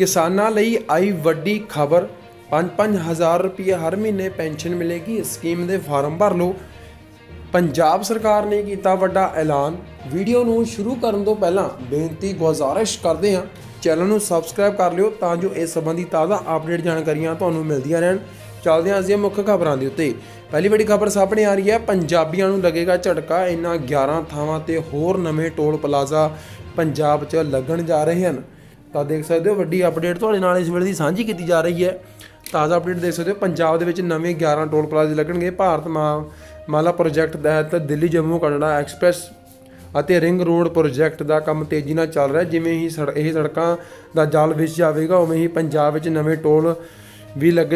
ਕਿਸਾਨਾਂ ਲਈ ਆਈ ਵੱਡੀ ਖਬਰ। 5-5000 ਰੁਪਏ ਹਰ ਮਹੀਨੇ ਪੈਨਸ਼ਨ ਮਿਲੇਗੀ। ਇਸ ਸਕੀਮ ਦੇ ਫਾਰਮ ਭਰ ਲਓ। ਪੰਜਾਬ ਸਰਕਾਰ ਨੇ ਕੀਤਾ ਵੱਡਾ ਐਲਾਨ। ਵੀਡੀਓ ਨੂੰ ਸ਼ੁਰੂ ਕਰਨ ਤੋਂ ਪਹਿਲਾਂ ਬੇਨਤੀ, ਗੁਜ਼ਾਰਿਸ਼ ਕਰਦੇ ਹਾਂ। ਚੈਨਲ ਨੂੰ ਸਬਸਕ੍ਰਾਈਬ ਕਰ ਲਿਓ ਤਾਂ ਜੋ ਇਸ ਸੰਬੰਧੀ ਤਾਜ਼ਾ ਅਪਡੇਟ ਜਾਣਕਾਰੀਆਂ ਤੁਹਾਨੂੰ ਮਿਲਦੀਆਂ ਰਹਿਣ। ਚੱਲਦੇ ਹਾਂ ਅਸੀਂ ਮੁੱਖ ਖਬਰਾਂ ਦੇ ਉੱਤੇ। ਪਹਿਲੀ ਵੱਡੀ ਖਬਰ ਸਾਹਮਣੇ ਆ ਰਹੀ ਹੈ। ਪੰਜਾਬੀਆਂ ਨੂੰ ਲੱਗੇਗਾ ਝਟਕਾ। ਇਨ੍ਹਾਂ 11 ਥਾਵਾਂ ਤੇ ਹੋਰ ਨਵੇਂ ਟੋਲ ਪਲਾਜ਼ਾ ਪੰਜਾਬ 'ਚ ਲੱਗਣ ਜਾ ਰਹੇ ਹਨ। ਤਾਂ ਦੇਖ ਸਕਦੇ ਹੋ ਵੱਡੀ ਅਪਡੇਟ ਤੁਹਾਡੇ ਨਾਲ ਇਸ ਵੇਲੇ ਦੀ ਸਾਂਝੀ ਕੀਤੀ ਜਾ ਰਹੀ ਹੈ। ਤਾਜ਼ਾ ਅਪਡੇਟ ਦੇਖ ਸਕਦੇ ਹੋ, ਪੰਜਾਬ ਦੇ ਵਿੱਚ ਨਵੇਂ 11 ਟੋਲ ਪਲਾਜ਼ੇ ਲੱਗਣਗੇ। ਭਾਰਤ ਮਾ- ਮਾਲਾ ਪ੍ਰੋਜੈਕਟ ਤਹਿਤ ਦਿੱਲੀ, ਜੰਮੂ ਕਨੜਾ ਐਕਸਪ੍ਰੈਸ ਅਤੇ ਰਿੰਗ ਰੋਡ ਪ੍ਰੋਜੈਕਟ ਦਾ ਕੰਮ ਤੇਜ਼ੀ ਨਾਲ ਚੱਲ ਰਿਹਾ। ਜਿਵੇਂ ਹੀ ਸੜ- ਇਹ ਸੜਕਾਂ ਦਾ ਜਾਲ ਵਿਛ ਜਾਵੇਗਾ, ਉਵੇਂ ਹੀ ਪੰਜਾਬ ਵਿੱਚ ਨਵੇਂ ਟੋਲ ਵੀ ਲੱਗ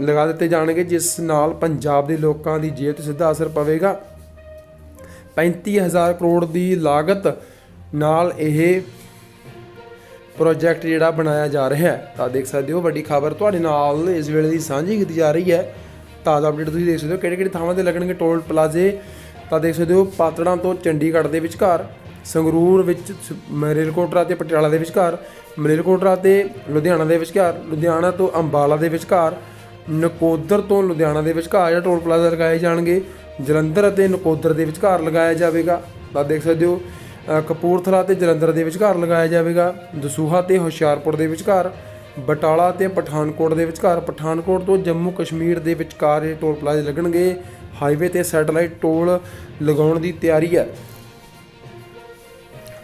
ਲਗਾ ਦਿੱਤੇ ਜਾਣਗੇ, ਜਿਸ ਨਾਲ ਪੰਜਾਬ ਦੇ ਲੋਕਾਂ ਦੀ ਜੇਬ ਤੇ ਸਿੱਧਾ ਅਸਰ ਪਵੇਗਾ। 35000 ਕਰੋੜ ਦੀ ਲਾਗਤ ਨਾਲ ਇਹ ਪ੍ਰੋਜੈਕਟ ਜਿਹੜਾ ਬਣਾਇਆ ਜਾ ਰਿਹਾ ਹੈ, ਤਾਂ ਦੇਖ ਸਕਦੇ ਹੋ ਵੱਡੀ ਖਬਰ ਤੁਹਾਡੇ ਨਾਲ ਇਸ ਵੇਲੇ ਦੀ ਸਾਂਝੀ ਕੀਤੀ ਜਾ ਰਹੀ ਹੈ। ਤਾਜ਼ਾ ਅਪਡੇਟ ਤੁਸੀਂ ਦੇਖ ਸਕਦੇ ਹੋ ਕਿਹੜੇ ਕਿਹੜੇ ਥਾਵਾਂ ਤੇ ਲੱਗਣਗੇ ਟੋਲ ਪਲਾਜ਼ੇ। ਤਾਂ ਦੇਖ ਸਕਦੇ ਹੋ ਪਾਤੜਾਂ ਤੋਂ ਚੰਡੀਗੜ੍ਹ ਦੇ ਵਿਚਕਾਰ, ਸੰਗਰੂਰ ਵਿੱਚ ਸ- ਮਰੇਲਕੋਟਰਾ ਤੇ ਪਟਿਆਲਾ ਦੇ ਵਿਚਕਾਰ ਮਰੇਲਕੋਟਰਾ ਤੇ ਲੁਧਿਆਣਾ ਦੇ ਵਿਚਕਾਰ, ਲੁਧਿਆਣਾ ਤੋਂ ਅੰਬਾਲਾ ਦੇ ਵਿਚਕਾਰ, ਨਕੋਦਰ ਤੋਂ ਲੁਧਿਆਣਾ ਦੇ ਵਿਚਕਾਰ ਜਿਹੜਾ ਟੋਲ ਪਲਾਜ਼ਾ ਲਗਾਏ ਜਾਣਗੇ, ਜਲੰਧਰ ਅਤੇ ਨਕੋਦਰ ਦੇ ਵਿਚਕਾਰ ਲਗਾਇਆ ਜਾਵੇਗਾ। ਤਾਂ ਦੇਖ ਸਕਦੇ ਹੋ ਕਪੂਰਥਲਾ ਤੇ ਜਲੰਧਰ ਦੇ ਵਿਚਕਾਰ ਲਗਾਇਆ ਜਾਵੇਗਾ। ਦਸੂਹਾ ਤੇ ਹੁਸ਼ਿਆਰਪੁਰ ਦੇ ਵਿਚਕਾਰ, ਬਟਾਲਾ ਤੇ ਪਠਾਨਕੋਟ ਦੇ ਵਿਚਕਾਰ। ਪਠਾਨਕੋਟ ਤੋਂ ਜੰਮੂ ਕਸ਼ਮੀਰ ਦੇ ਵਿਚਕਾਰ ਇਹ ਟੋਲ ਪਲਾਜ਼ੇ ਲੱਗਣਗੇ। ਹਾਈਵੇ ਤੇ ਸੈਟੇਲਾਈਟ ਟੋਲ ਲਗਾਉਣ ਦੀ ਤਿਆਰੀ ਹੈ।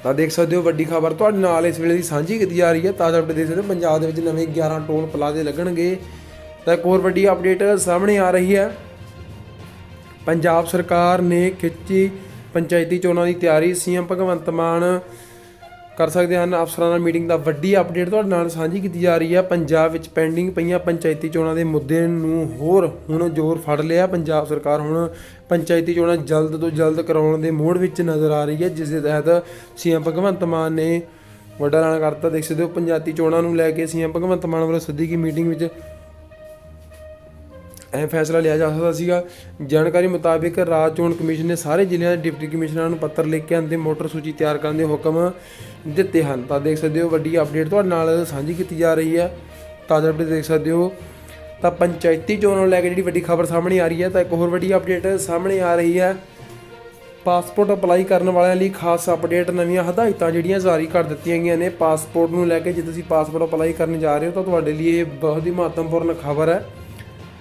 ਤਾਂ ਦੇਖ ਸਕਦੇ ਹੋ ਵੱਡੀ ਖਬਰ ਤੁਹਾਡੇ ਨਾਲ ਇਸ ਵੇਲੇ ਦੀ ਸਾਂਝੀ ਕੀਤੀ ਜਾ ਰਹੀ ਹੈ। ਤਾਜ਼ਾ ਅਪਡੇਟ ਦੇਖ ਸਕਦੇ ਹੋ, ਪੰਜਾਬ ਦੇ ਵਿੱਚ ਨਵੇਂ 11 ਟੋਲ ਪਲਾਜ਼ੇ ਲੱਗਣਗੇ। ਤਾਂ ਇੱਕ ਹੋਰ ਵੱਡੀ ਅਪਡੇਟ ਸਾਹਮਣੇ ਆ ਰਹੀ ਹੈ। ਪੰਜਾਬ ਸਰਕਾਰ ਨੇ ਖਿੱਚੀ ਪੰਚਾਇਤੀ ਚੋਣਾਂ ਦੀ ਤਿਆਰੀ ਸੀਐਮ ਭਗਵੰਤ ਮਾਨ ਕਰ ਸਕਦੇ ਹਨ। ਅਫਸਰਾਂ ਨਾਲ ਮੀਟਿੰਗ ਦਾ ਵੱਡੀ ਅਪਡੇਟ ਤੁਹਾਡੇ ਨਾਲ ਸਾਂਝੀ ਕੀਤੀ ਜਾ ਰਹੀ ਹੈ। ਪੰਜਾਬ ਵਿੱਚ ਪੈਂਡਿੰਗ ਪਈਆਂ ਪੰਚਾਇਤੀ ਚੋਣਾਂ ਦੇ ਮੁੱਦੇ ਨੂੰ ਹੋਰ ਹੁਣ ਜ਼ੋਰ ਫੜ ਲਿਆ। ਪੰਜਾਬ ਸਰਕਾਰ ਹੁਣ ਪੰਚਾਇਤੀ ਚੋਣਾਂ ਜਲਦ ਤੋਂ ਜਲਦ ਕਰਾਉਣ ਦੇ ਮੋੜ ਵਿੱਚ ਨਜ਼ਰ ਆ ਰਹੀ ਹੈ। ਜਿਸ ਦੇ ਤਹਿਤ ਸੀਐਮ ਭਗਵੰਤ ਮਾਨ ਨੇ ਵੱਡਾ ਐਲਾਨ ਕਰਤਾ। ਦੇਖ ਸਕਦੇ ਹੋ ਪੰਚਾਇਤੀ ਚੋਣਾਂ ਨੂੰ ਲੈ ਕੇ ਸੀਐਮ ਭਗਵੰਤ ਮਾਨ ਵੱਲੋਂ ਸੱਦੀ ਗਈ ਮੀਟਿੰਗ ਵਿੱਚ ਇਹ ਫੈਸਲਾ ਲਿਆ ਜਾ ਸਕਦਾ ਸੀਗਾ। ਜਾਣਕਾਰੀ ਮੁਤਾਬਿਕ ਰਾਜ ਚੋਣ ਕਮਿਸ਼ਨ ਨੇ ਸਾਰੇ ਜ਼ਿਲ੍ਹਿਆਂ ਦੇ ਡਿਪਟੀ ਕਮਿਸ਼ਨਰਾਂ ਨੂੰ ਪੱਤਰ ਲਿਖ ਕੇ ਅੰਤਿਮ ਵੋਟਰ ਸੂਚੀ ਤਿਆਰ ਕਰਨ ਦੇ ਹੁਕਮ ਦਿੱਤੇ ਹਨ। ਤਾਂ ਦੇਖ ਸਕਦੇ ਹੋ, ਵੱਡੀ ਅਪਡੇਟ ਤੁਹਾਡੇ ਨਾਲ ਸਾਂਝੀ ਕੀਤੀ ਜਾ ਰਹੀ ਹੈ। ਤਾਜ਼ਾ ਅਪਡੇਟ ਦੇਖ ਸਕਦੇ ਹੋ। ਤਾਂ ਪੰਚਾਇਤੀ ਚੋਣ ਨੂੰ ਲੈ ਕੇ ਜਿਹੜੀ ਵੱਡੀ ਖਬਰ ਸਾਹਮਣੇ ਆ ਰਹੀ ਹੈ, ਤਾਂ ਇੱਕ ਹੋਰ ਵੱਡੀ ਅਪਡੇਟ ਸਾਹਮਣੇ ਆ ਰਹੀ ਹੈ। ਪਾਸਪੋਰਟ ਅਪਲਾਈ ਕਰਨ ਵਾਲਿਆਂ ਲਈ ਖਾਸ ਅਪਡੇਟ ਨਵੀਆਂ ਹਦਾਇਤਾਂ ਜਿਹੜੀਆਂ ਜਾਰੀ ਕਰ ਦਿੱਤੀਆਂ ਗਈਆਂ ਨੇ। ਪਾਸਪੋਰਟ ਨੂੰ ਲੈ ਕੇ ਜੇ ਤੁਸੀਂ ਪਾਸਪੋਰਟ ਅਪਲਾਈ ਕਰਨ ਜਾ ਰਹੇ ਹੋ, ਤਾਂ ਤੁਹਾਡੇ ਲਈ ਇਹ ਬਹੁਤ ਹੀ ਮਹੱਤਵਪੂਰਨ ਖਬਰ ਹੈ।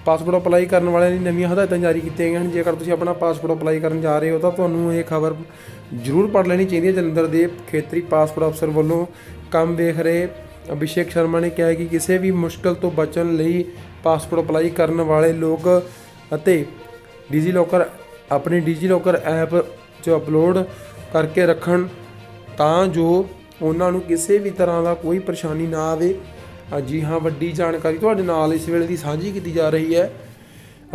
ਪਾਸਪੋਰਟ ਅਪਲਾਈ ਕਰਨ ਵਾਲਿਆਂ ਲਈ ਨਵੀਆਂ ਹਦਾਇਤਾਂ ਜਾਰੀ ਕੀਤੀਆਂ ਗਈਆਂ ਹਨ। ਜੇਕਰ ਤੁਸੀਂ ਆਪਣਾ ਪਾਸਪੋਰਟ ਅਪਲਾਈ ਕਰਨ ਜਾ ਰਹੇ ਹੋ, ਤਾਂ ਤੁਹਾਨੂੰ ਇਹ ਖਬਰ ਜ਼ਰੂਰ ਪੜ੍ਹ ਲੈਣੀ ਚਾਹੀਦੀ ਹੈ। ਜਲੰਧਰ ਦੇ ਖੇਤਰੀ ਪਾਸਪੋਰਟ ਅਫਸਰ ਵੱਲੋਂ ਕੰਮ ਵੇਖ ਰਹੇ ਅਭਿਸ਼ੇਕ ਸ਼ਰਮਾ ਨੇ ਕਿਹਾ ਕਿ ਕਿਸੇ ਵੀ ਮੁਸ਼ਕਲ ਤੋਂ ਬਚਣ ਲਈ ਪਾਸਪੋਰਟ ਅਪਲਾਈ ਕਰਨ ਵਾਲੇ ਲੋਕ ਅਤੇ ਡੀਜੀ ਲੋਕਰ ਆਪਣੇ ਡੀਜੀ ਲੋਕਰ ਐਪ 'ਚ ਅਪਲੋਡ ਕਰਕੇ ਰੱਖਣ ਤਾਂ ਜੋ ਉਹਨਾਂ ਨੂੰ ਕਿਸੇ ਵੀ ਤਰ੍ਹਾਂ ਦਾ ਕੋਈ ਪਰੇਸ਼ਾਨੀ ਨਾ ਆਵੇ। ਜੀ ਹਾਂ, ਵੱਡੀ ਜਾਣਕਾਰੀ ਤੁਹਾਡੇ ਨਾਲ ਇਸ ਵੇਲੇ ਦੀ ਸਾਂਝੀ ਕੀਤੀ ਜਾ ਰਹੀ ਹੈ।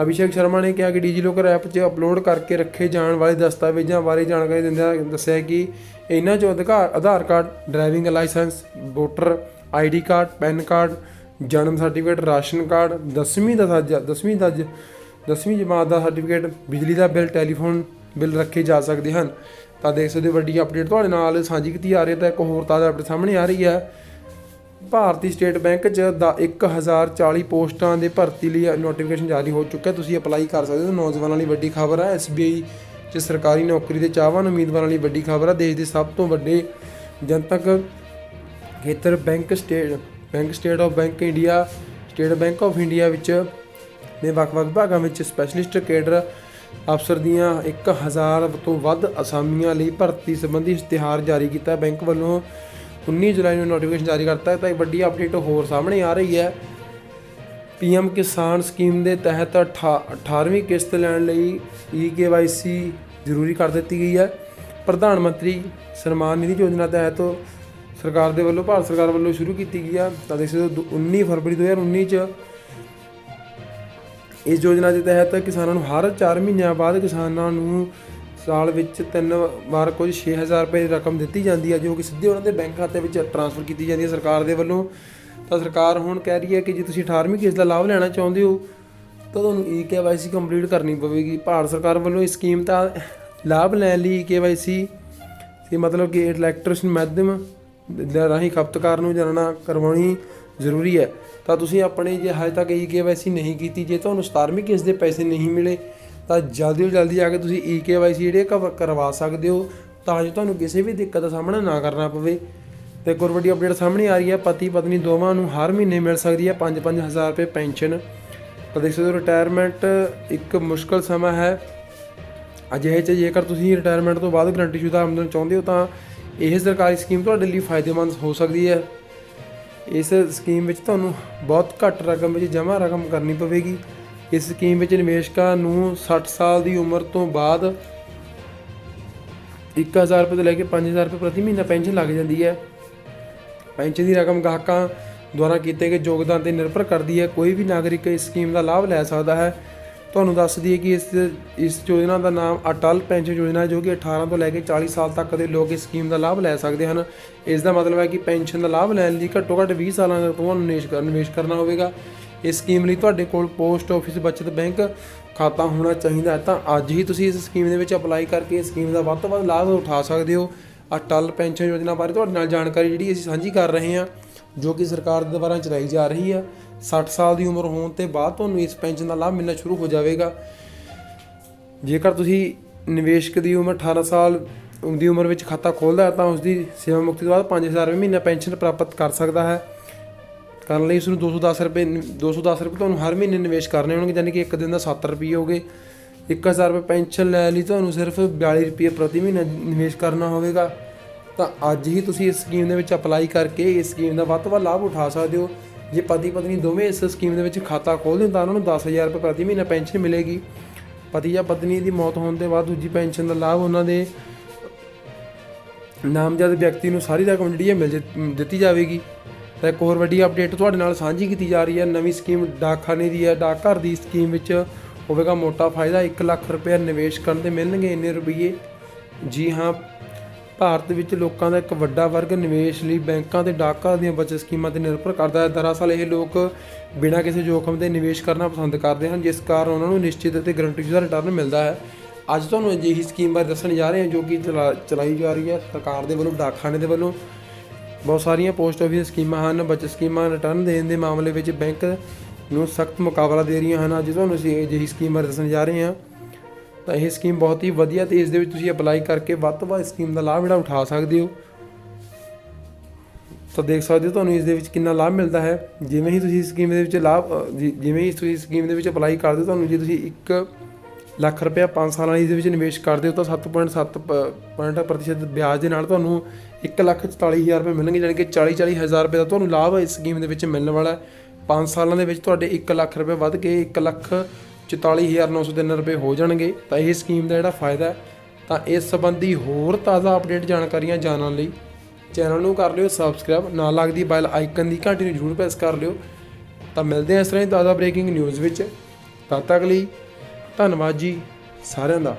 ਅਭਿਸ਼ੇਕ ਸ਼ਰਮਾ ਨੇ ਕਿਹਾ ਕਿ ਡਿਜੀਲੋਕਰ ਐਪ 'ਚ ਅਪਲੋਡ ਕਰਕੇ ਰੱਖੇ ਜਾਣ ਵਾਲੇ ਦਸਤਾਵੇਜ਼ਾਂ ਬਾਰੇ ਜਾਣਕਾਰੀ ਦਿੰਦਿਆਂ ਦੱਸਿਆ ਕਿ ਇਹਨਾਂ 'ਚੋਂ ਅਧਿਕਾਰ, Aadhaar card, driving licence, voter ID card, PAN card, ਜਨਮ ਸਰਟੀਫਿਕੇਟ, ਰਾਸ਼ਨ ਕਾਰਡ 10ਵੀਂ ਦਾ ਦਰਜਾ 10ਵੀਂ ਦਾ ਜ- 10ਵੀਂ ਜਮਾਤ ਦਾ ਸਰਟੀਫਿਕੇਟ, ਬਿਜਲੀ ਦਾ ਬਿੱਲ, ਟੈਲੀਫੋਨ ਬਿੱਲ ਰੱਖੇ ਜਾ ਸਕਦੇ ਹਨ। ਤਾਂ ਦੇਖ ਸਕਦੇ ਹੋ ਵੱਡੀ ਅਪਡੇਟ ਤੁਹਾਡੇ ਨਾਲ ਸਾਂਝੀ ਕੀਤੀ ਜਾ ਰਹੀ ਹੈ ਤਾਂ ਇੱਕ ਹੋਰ ਤਾਜ਼ਾ ਅਪਡੇਟ ਸਾਹਮਣੇ ਆ ਰਹੀ ਹੈ। ਭਾਰਤੀ ਸਟੇਟ ਬੈਂਕ 'ਚ ਦਾ 1040 ਪੋਸਟਾਂ ਦੇ ਭਰਤੀ ਲਈ ਨੋਟੀਫਿਕੇਸ਼ਨ ਜਾਰੀ ਹੋ ਚੁੱਕਾ ਤੁਸੀਂ ਅਪਲਾਈ ਕਰ ਸਕਦੇ ਹੋ। ਨੌਜਵਾਨਾਂ ਲਈ ਵੱਡੀ ਖਬਰ ਹੈ। SBI 'ਚ ਸਰਕਾਰੀ ਨੌਕਰੀ ਦੇ ਚਾਹਵਾਨ ਉਮੀਦਵਾਰਾਂ ਲਈ ਵੱਡੀ ਖਬਰ ਹੈ। ਦੇਸ਼ ਦੇ ਸਭ ਤੋਂ ਵੱਡੇ ਜਨਤਕ ਖੇਤਰ bank state bank state of bank India, state bank of India ਵਿੱਚ ਦੇ ਵੱਖ-ਵੱਖ ਭਾਗਾਂ ਵਿੱਚ ਸਪੈਸ਼ਲਿਸਟ ਕੇਡਰ ਅਫਸਰ ਦੀਆਂ 1000 ਤੋਂ ਵੱਧ ਅਸਾਮੀਆਂ ਲਈ ਭਰਤੀ ਸੰਬੰਧੀ ਇਸ਼ਤਿਹਾਰ ਜਾਰੀ ਕੀਤਾ। ਬੈਂਕ ਵੱਲੋਂ 19 ਜੁਲਾਈ ਨੂੰ ਨੋਟੀਫਿਕੇਸ਼ਨ ਜਾਰੀ ਕਰਤਾ ਹੈ, ਤਾਂ ਇਹ ਵੱਡੀ ਅਪਡੇਟ ਹੋਰ ਸਾਹਮਣੇ ਆ ਰਹੀ ਹੈ। ਪੀਐਮ ਕਿਸਾਨ ਸਕੀਮ ਦੇ ਤਹਿਤ 18ਵੀਂ ਕਿਸ਼ਤ ਲੈਣ ਲਈ ਈਕੇਵਾਈਸੀ ਜ਼ਰੂਰੀ ਕਰ ਦਿੱਤੀ ਗਈ ਹੈ। ਪ੍ਰਧਾਨ ਮੰਤਰੀ ਸਨਮਾਨ ਨਿਧੀ ਯੋਜਨਾ ਤਹਿਤ ਸਰਕਾਰ ਦੇ ਵੱਲੋਂ, ਭਾਰਤ ਸਰਕਾਰ ਵੱਲੋਂ ਸ਼ੁਰੂ ਕੀਤੀ ਗਈ ਆ ਤਾਂ ਦੇਖ ਸਕਦੇ ਹੋ ਦੋ- 19 ਫਰਵਰੀ 2019 ਚ ਇਸ ਯੋਜਨਾ ਦੇ ਤਹਿਤ ਕਿਸਾਨਾਂ ਨੂੰ ਹਰ 4 ਮਹੀਨਿਆਂ ਬਾਅਦ ਕਿਸਾਨਾਂ ਨੂੰ ਸਾਲ ਵਿੱਚ ਤਿੰਨ ਵਾਰ ਕੁਝ 6000 ਰੁਪਏ ਦੀ ਰਕਮ ਦਿੱਤੀ ਜਾਂਦੀ ਹੈ, ਜੋ ਕਿ ਸਿੱਧੇ ਉਹਨਾਂ ਦੇ ਬੈਂਕ ਖਾਤੇ ਵਿੱਚ ਟ੍ਰਾਂਸਫਰ ਕੀਤੀ ਜਾਂਦੀ ਹੈ ਸਰਕਾਰ ਦੇ ਵੱਲੋਂ। ਤਾਂ ਸਰਕਾਰ ਹੁਣ ਕਹਿ ਰਹੀ ਹੈ ਕਿ ਜੇ ਤੁਸੀਂ 18ਵੀਂ ਕਿਸ਼ਤ ਦਾ ਲਾਭ ਲੈਣਾ ਚਾਹੁੰਦੇ ਹੋ, ਤਾਂ ਤੁਹਾਨੂੰ ਈ-ਕੇਵਾਈਸੀ ਕੰਪਲੀਟ ਕਰਨੀ ਪਵੇਗੀ। ਭਾਰਤ ਸਰਕਾਰ ਵੱਲੋਂ ਇਸ ਸਕੀਮ ਦਾ ਲਾਭ ਲੈਣ ਲਈ ਈ-ਕੇਵਾਈਸੀ ਤੇ ਮਤਲਬ ਕਿ ਇਲੈਕਟ੍ਰੀਸ਼ਨ ਮਾਧਿਅਮ ਰਾਹੀਂ ਖਪਤਕਾਰ ਨੂੰ ਜਾਣਨਾ ਕਰਵਾਉਣੀ ਜ਼ਰੂਰੀ ਹੈ। ਤਾਂ ਤੁਸੀਂ ਆਪਣੇ ਜੇ ਹਜੇ ਤੱਕ ਈ ਕੇਵਾਈਸੀ ਨਹੀਂ ਕੀਤੀ, ਜੇ ਤੁਹਾਨੂੰ 17ਵੀਂ ਕਿਸ਼ਤ ਦੇ ਪੈਸੇ ਨਹੀਂ ਮਿਲੇ ਤਾਂ ਜਲਦੀ ਤੋਂ ਜਲਦੀ ਆ ਕੇ ਤੁਸੀਂ ਈ ਕੇਵਾਈਸੀ ਜਿਹੜੇ ਕਵ- ਕਰਵਾ ਸਕਦੇ ਹੋ, ਤਾਂ ਜੋ ਤੁਹਾਨੂੰ ਕਿਸੇ ਵੀ ਦਿੱਕਤ ਦਾ ਸਾਹਮਣਾ ਨਾ ਕਰਨਾ ਪਵੇ। ਤੇ ਇੱਕ ਹੋਰ ਵੱਡੀ ਅਪਡੇਟ ਸਾਹਮਣੇ ਆ ਰਹੀ ਹੈ, ਪਤੀ ਪਤਨੀ ਦੋਵਾਂ ਨੂੰ ਹਰ ਮਹੀਨੇ ਮਿਲ ਸਕਦੀ ਹੈ 5-5 ਹਜ਼ਾਰ ਰੁਪਏ ਪੈਨਸ਼ਨ। ਤਾਂ ਦੇਖ ਸਕਦੇ ਹੋ ਰਿਟਾਇਰਮੈਂਟ ਇੱਕ ਮੁਸ਼ਕਲ ਸਮਾਂ ਹੈ। ਅਜਿਹੇ ਚ ਜੇਕਰ ਤੁਸੀਂ ਰਿਟਾਇਰਮੈਂਟ ਤੋਂ ਬਾਅਦ ਗਰੰਟੀ ਸ਼ੁਦਾ ਆਮਦਨ ਚਾਹੁੰਦੇ ਹੋ, ਤਾਂ ਇਹ ਸਰਕਾਰੀ ਸਕੀਮ ਤੁਹਾਡੇ ਲਈ ਫਾਇਦੇਮੰਦ ਹੋ ਸਕਦੀ ਹੈ। ਇਸ ਸਕੀਮ ਵਿੱਚ ਤੁਹਾਨੂੰ ਬਹੁਤ ਘੱਟ ਰਕਮ ਵਿੱਚ ਜਮ੍ਹਾਂ ਰਕਮ ਕਰਨੀ ਪਵੇਗੀ। ਇਸ ਸਕੀਮ ਵਿੱਚ ਨਿਵੇਸ਼ਕਾਂ ਨੂੰ 60 ਸਾਲ ਦੀ ਉਮਰ ਤੋਂ ਬਾਅਦ 1000 ਰੁਪਏ ਤੋਂ ਲੈ ਕੇ 5000 ਰੁਪਏ ਪ੍ਰਤੀ ਮਹੀਨਾ ਪੈਨਸ਼ਨ ਲੱਗ ਜਾਂਦੀ ਹੈ। ਪੈਨਸ਼ਨ ਦੀ ਰਕਮ ਗਾਹਕਾਂ ਦੁਆਰਾ ਕੀਤੇ ਗਏ ਯੋਗਦਾਨ ਤੇ ਨਿਰਭਰ ਕਰਦੀ ਹੈ। ਕੋਈ ਵੀ ਨਾਗਰਿਕ ਇਸ ਸਕੀਮ ਦਾ ਲਾਭ ਲੈ ਸਕਦਾ ਹੈ। ਤੁਹਾਨੂੰ ਦੱਸ ਦਈਏ ਕਿ ਇਸ ਇਸ ਯੋਜਨਾ ਦਾ ਨਾਮ ਅਟਲ ਪੈਨਸ਼ਨ ਯੋਜਨਾ ਹੈ, ਜੋ ਕਿ 18 ਤੋਂ ਲੈ ਕੇ 40 ਸਾਲ ਤੱਕ ਦੇ ਲੋਕ ਇਸ ਸਕੀਮ ਦਾ ਲਾਭ ਲੈ ਸਕਦੇ ਹਨ। ਇਸ ਦਾ ਮਤਲਬ ਹੈ ਕਿ ਪੈਨਸ਼ਨ ਦਾ ਲਾਭ ਲੈਣ ਲਈ ਘੱਟੋ ਘੱਟ 20 ਸਾਲਾਂ ਤੱਕ ਤੁਹਾਨੂੰ ਨਿਵੇਸ਼ ਨਿਵੇਸ਼ ਕਰਨਾ ਹੋਵੇਗਾ। ਇਸ ਸਕੀਮ ਲਈ ਤੁਹਾਡੇ ਕੋਲ ਪੋਸਟ ਆਫਿਸ ਬਚਤ ਬੈਂਕ ਖਾਤਾ ਹੋਣਾ ਚਾਹੀਦਾ ਹੈ। ਤਾਂ ਅੱਜ ਹੀ ਤੁਸੀਂ ਇਸ ਸਕੀਮ ਦੇ ਵਿੱਚ ਅਪਲਾਈ ਕਰਕੇ ਇਸ ਸਕੀਮ ਦਾ ਵੱਧ ਤੋਂ ਵੱਧ ਲਾਭ ਉਠਾ ਸਕਦੇ ਹੋ। ਅਟਲ ਪੈਨਸ਼ਨ ਯੋਜਨਾ ਬਾਰੇ ਤੁਹਾਡੇ ਨਾਲ ਜਾਣਕਾਰੀ ਜਿਹੜੀ ਅਸੀਂ ਸਾਂਝੀ ਕਰ ਰਹੇ ਹਾਂ, ਜੋ ਕਿ ਸਰਕਾਰ ਦੁਆਰਾ ਚਲਾਈ ਜਾ ਰਹੀ ਹੈ। 60 ਸਾਲ ਦੀ ਉਮਰ ਹੋਣ ਤੇ ਬਾਅਦ ਤੁਹਾਨੂੰ ਇਸ ਪੈਨਸ਼ਨ ਦਾ ਲਾਭ ਮਿਲਣਾ ਸ਼ੁਰੂ ਹੋ ਜਾਵੇਗਾ। ਜੇਕਰ ਤੁਸੀਂ ਨਿਵੇਸ਼ਕ ਦੀ ਉਮਰ 18 ਸਾਲ ਦੀ ਉਮਰ ਵਿੱਚ ਖਾਤਾ ਖੋਲਦਾ ਹੈ, ਤਾਂ ਉਸ ਦੀ ਸੇਵਾ ਮੁਕਤੀ ਤੋਂ ਬਾਅਦ 5000 ਰੁਪਏ ਮਹੀਨਾ ਪੈਨਸ਼ਨ ਪ੍ਰਾਪਤ ਕਰ ਸਕਦਾ ਹੈ। ਕਰਨ ਲਈ ਉਸ ਨੂੰ 210 ਰੁਪਏ 210 ਰੁਪਏ ਤੁਹਾਨੂੰ ਹਰ ਮਹੀਨੇ ਨਿਵੇਸ਼ ਕਰਨੇ ਹੋਣਗੇ ਯਾਨੀ ਕਿ ਇੱਕ ਦਿਨ ਦਾ 7 ਰੁਪਏ ਹੋਗੇ 1000 ਰੁਪਏ ਪੈਨਸ਼ਨ ਲੈ ਲਈ, ਤੁਹਾਨੂੰ ਸਿਰਫ 42 ਰੁਪਏ ਪ੍ਰਤੀ ਮਹੀਨਾ ਨਿਵੇਸ਼ ਕਰਨਾ ਹੋਵੇਗਾ। ਤਾਂ ਅੱਜ ਹੀ ਤੁਸੀਂ ਇਸ ਸਕੀਮ ਦੇ ਵਿੱਚ ਅਪਲਾਈ ਕਰਕੇ ਇਸ ਸਕੀਮ ਦਾ ਵੱਧ ਤੋਂ ਵੱਧ ਲਾਭ ਉਠਾ ਸਕਦੇ ਹੋ। ਜੇ ਪਤੀ ਪਤਨੀ ਦੋਵੇਂ ਇਸ ਸਕੀਮ ਦੇ ਵਿੱਚ ਖਾਤਾ ਖੋਲ੍ਹਦੇ ਤਾਂ ਉਹਨਾਂ ਨੂੰ 10000 ਰੁਪਏ ਪ੍ਰਤੀ ਮਹੀਨਾ ਪੈਨਸ਼ਨ ਮਿਲੇਗੀ। ਪਤੀ ਜਾਂ ਪਤਨੀ ਦੀ ਮੌਤ ਹੋਣ ਦੇ ਬਾਅਦ ਦੂਜੀ ਪੈਨਸ਼ਨ ਦਾ ਲਾਭ ਉਹਨਾਂ ਦੇ ਨਾਮਜ਼ਦ ਵਿਅਕਤੀ ਨੂੰ ਸਾਰੀ ਰਕਮ ਜਿਹੜੀ ਹੈ ਮਿਲ ਜ- ਦਿੱਤੀ ਜਾਵੇਗੀ। ਤਾਂ ਇੱਕ ਹੋਰ ਵੱਡੀ ਅਪਡੇਟ ਤੁਹਾਡੇ ਨਾਲ ਸਾਂਝੀ ਕੀਤੀ ਜਾ ਰਹੀ ਹੈ। ਨਵੀਂ ਸਕੀਮ ਡਾਕਖਾਨੇ ਦੀ ਹੈ। ਡਾਕਘਰ ਦੀ ਸਕੀਮ ਵਿੱਚ ਹੋਵੇਗਾ ਮੋਟਾ ਫਾਇਦਾ। 1 ਲੱਖ ਰੁਪਏ ਨਿਵੇਸ਼ ਕਰਨ ਤੇ ਮਿਲਣਗੇ ਇੰਨੇ ਰੁਪਏ ਜੀ ਹਾਂ, ਭਾਰਤ ਵਿੱਚ ਲੋਕਾਂ ਦਾ ਇੱਕ ਵੱਡਾ ਵਰਗ ਨਿਵੇਸ਼ ਲਈ ਬੈਂਕਾਂ ਤੇ ਡਾਕਘਰ ਦੀਆਂ ਬਚਤ ਸਕੀਮਾਂ ਤੇ ਨਿਰਭਰ ਕਰਦਾ ਹੈ। ਦਰਅਸਲ ਇਹ ਲੋਕ ਬਿਨਾਂ ਕਿਸੇ ਜੋਖਮ ਦੇ ਨਿਵੇਸ਼ ਕਰਨਾ ਪਸੰਦ ਕਰਦੇ ਹਨ, ਜਿਸ ਕਾਰਨ ਉਹਨਾਂ ਨੂੰ ਨਿਸ਼ਚਿਤ ਅਤੇ ਗਰੰਟੀਸ਼ੁਦਾ ਰਿਟਰਨ ਮਿਲਦਾ ਹੈ। ਅੱਜ ਤੁਹਾਨੂੰ ਅਜਿਹੀ ਸਕੀਮ ਬਾਰੇ ਦੱਸਣ ਜਾ ਰਹੇ ਹਾਂ ਜੋ ਕਿ ਚਲਾ- ਚਲਾਈ ਜਾ ਰਹੀ ਹੈ। ਸਰਕਾਰ ਦੇ ਵੱਲੋਂ, ਡਾਕਖਾਨੇ ਦੇ ਵੱਲੋਂ ਬਹੁਤ ਸਾਰੀਆਂ ਪੋਸਟ ਆਫਿਸ ਸਕੀਮਾਂ ਹਨ, ਬਚਤ ਸਕੀਮਾਂ, ਰਿਟਰਨ ਦੇਣ ਦੇ ਮਾਮਲੇ ਵਿੱਚ ਬੈਂਕ ਨੂੰ ਸਖਤ ਮੁਕਾਬਲਾ ਦੇ ਰਹੀਆਂ ਹਨ। ਅੱਜ ਤੁਹਾਨੂੰ ਅਸੀਂ ਅਜਿਹੀ ਸਕੀਮ ਦੱਸਣ ਜਾ ਰਹੇ ਹਾਂ। ਤਾਂ ਇਹ ਸਕੀਮ ਬਹੁਤ ਹੀ ਵਧੀਆ ਤੇ ਇਸ ਦੇ ਵਿੱਚ ਤੁਸੀਂ ਅਪਲਾਈ ਕਰਕੇ ਵੱਧ ਤੋਂ ਵੱਧ ਸਕੀਮ ਦਾ ਲਾਭ ਜਿਹੜਾ ਉਠਾ ਸਕਦੇ ਹੋ। ਤਾਂ ਦੇਖ ਸਕਦੇ ਹੋ ਤੁਹਾਨੂੰ ਇਸ ਦੇ ਵਿੱਚ ਕਿੰਨਾ ਲਾਭ ਮਿਲਦਾ ਹੈ। ਜਿਵੇਂ ਹੀ ਤੁਸੀਂ ਸਕੀਮ ਦੇ ਵਿੱਚ ਲਾਭ ਜਿ- ਜਿਵੇਂ ਹੀ ਤੁਸੀਂ ਸਕੀਮ ਦੇ ਵਿੱਚ ਅਪਲਾਈ ਕਰਦੇ ਹੋ, ਤੁਹਾਨੂੰ ਜੇ ਤੁਸੀਂ ਇੱਕ ਲੱਖ ਰੁਪਇਆ 5 ਸਾਲਾਂ ਲਈ ਇਸ ਦੇ ਵਿੱਚ ਨਿਵੇਸ਼ ਕਰਦੇ ਹੋ ਤਾਂ 7.7 ਪ- ਪੁਆਇੰਟ ਪ੍ਰਤੀਸ਼ਤ ਵਿਆਜ ਦੇ ਨਾਲ ਤੁਹਾਨੂੰ 1 ਲੱਖ 44000 ਰੁਪਏ ਮਿਲਣਗੇ ਯਾਨੀ ਕਿ 40 40000 ਰੁਪਏ ਦਾ ਤੁਹਾਨੂੰ ਲਾਭ ਇਸ ਸਕੀਮ ਦੇ ਵਿੱਚ ਮਿਲਣ ਵਾਲਾ ਹੈ। 5 ਸਾਲਾਂ ਦੇ ਵਿੱਚ ਤੁਹਾਡੇ 1 ਲੱਖ ਰੁਪਏ ਵੱਧ ਕੇ 1 ਲੱਖ 44903 ਰੁਪਏ ਹੋ ਜਾਣਗੇ। ਤਾਂ ਇਹ ਸਕੀਮ ਦਾ ਜਿਹੜਾ ਫਾਇਦਾ ਤਾਂ ਇਸ ਸੰਬੰਧੀ ਹੋਰ ਤਾਜ਼ਾ ਅਪਡੇਟ ਜਾਣਕਾਰੀਆਂ ਜਾਣਨ ਲਈ ਚੈਨਲ ਨੂੰ ਕਰ ਲਿਓ ਸਬਸਕ੍ਰਾਈਬ ਨਾਲ ਲੱਗਦੀ ਬੈਲ ਆਈਕਨ ਦੀ ਘੰਟੀ ਨੂੰ ਜ਼ਰੂਰ ਪ੍ਰੈਸ ਕਰ ਲਿਓ। ਤਾਂ ਮਿਲਦੇ ਹਾਂ ਇਸ ਤਰ੍ਹਾਂ ਹੀ ਤਾਜ਼ਾ ਬ੍ਰੇਕਿੰਗ ਨਿਊਜ਼ ਵਿੱਚ। ਤਦ ਤੱਕ ਲਈ ਧੰਨਵਾਦ ਜੀ ਸਾਰਿਆਂ ਦਾ।